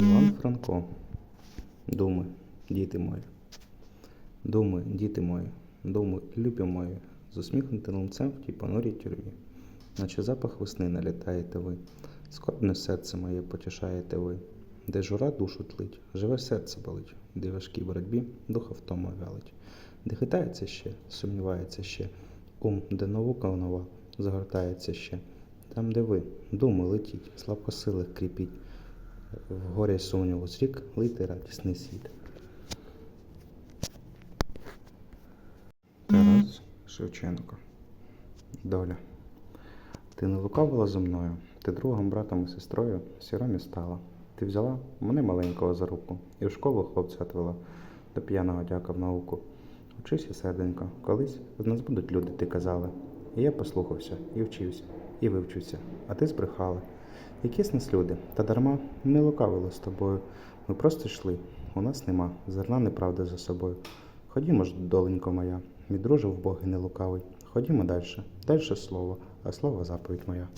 Іван Франко. Думи, діти мої. Думи, діти мої, думи, любі мої, з усміхнутим лицем в тій понурій тюрмі. Наче запах весни налітаєте ви, скорбне серце моє потішаєте ви, де жура душу тлить, живе серце болить, де важкій боротьбі духа втома вялить, де хитається ще, сумнівається ще, ум, де наука нова, загортається ще, там, де ви, думи летіть, слабкосилих кріпіть, в горі сумніву зрік, лийте радісний світ. Тарас Шевченко. Доля. Ти не лукавила зо мною, ти другом, братом і сестрою сіромі стала. Ти взяла мене маленького за руку і в школу хлопця отвела до п'яного дяка в науку. Учися, серденько, колись з нас будуть люди, ти казала. І я послухався, і вчився, і вивчився, а ти збрехала. Які з нас люди, та дарма не лукавили з тобою. Ми просто йшли, у нас нема зерна неправди за собою. Ходімо ж, доленько моя, мій друже в Боги не лукавий. Ходімо далі, далі слово, а слово заповідь моя.